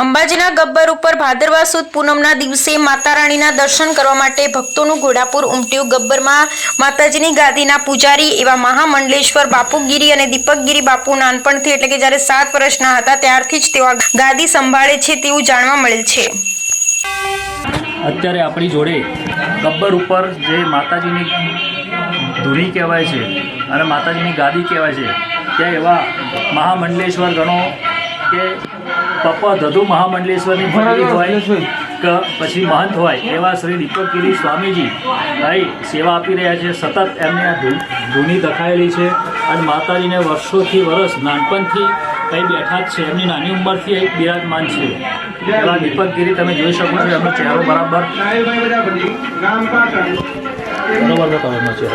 અંબાજીના ગબ્બર ઉપર ભાદરવા સુદ પૂનમના દિવસે માતા રાણીના દર્શન કરવા માટે ભક્તોનું ઘોડાપુર ઉમટ્યું. ગબ્બરમાં માતાજીની ગાદીના પૂજારી એવા મહામંડલેશ્વર બાપુગીરી અને દીપકગીરી બાપુ નાનપણથી એટલે કે જ્યારે સાત વર્ષના હતા ત્યારથી જ તેઓ ગાદી સંભાળે છે તેવું જાણવા મળેલ છે. અત્યારે આપણી જોડે ગબ્બર ઉપર જે માતાજીની ધૂણી કહેવાય છે અને માતાજીની ગાદી કહેવાય છે, ત્યાં એવા મહામંડલેશ્વર ગણો કે પપ્પા ધધુ મહામંડલેશ્વરની ફરવી હોય કે પછી મહંત હોય એવા શ્રી દીપકગીરી સ્વામીજી ભાઈ સેવા આપી રહ્યા છે. સતત એમની આ ધૂની દખાયેલી છે અને માતાજીને વર્ષોથી વર્ષ નાનપણથી કંઈ બેઠા જ છે. એમની નાની ઉંમરથી એક બિરાજમાન છે. એવા દીપકગીરી તમે જોઈ શકો છો એમનો ચહેરો બરાબર. બરાબર બતાવો એમનો ચહેરો.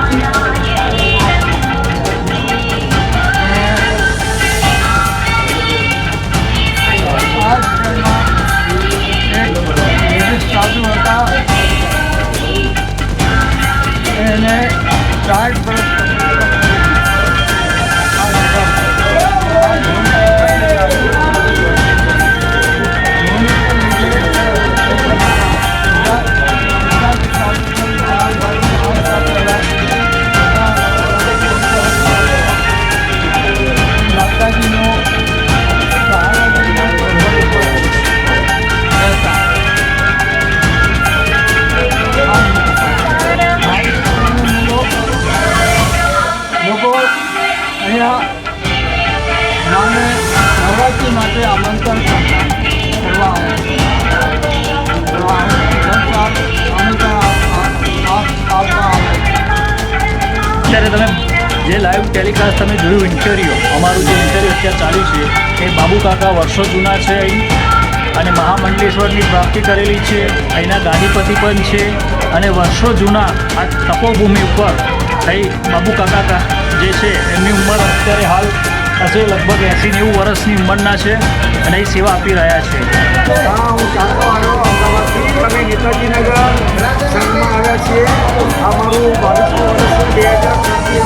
માટે આમંત્રણ. અત્યારે તમે જે લાઈવ ટેલિકાસ્ટ તમે જોયું ઇન્ટરવ્યુ અમારું જે ઇન્ટરવ્યુ અત્યારે ચાલ્યું છે, એ બાબુ કાકા વર્ષો જૂના છે અહીં. અને મહામંડલેશ્વરની પ્રાપ્તિ કરેલી છે. અહીંના ગાદીપતિ પણ છે. અને વર્ષો જૂના આ તપોભૂમિ ઉપર અહીં બાબુ કાકા જે છે, એમની ઉંમર અત્યારે હાલ હશે લગભગ એંસી નેવું વર્ષની ઉંમરના છે અને એ સેવા આપી રહ્યા છે. અમે નેતાજીનગર સંઘમાં આવ્યા છીએ. આ મારું બાવીસમું વર્ષ બે હજાર છીએ.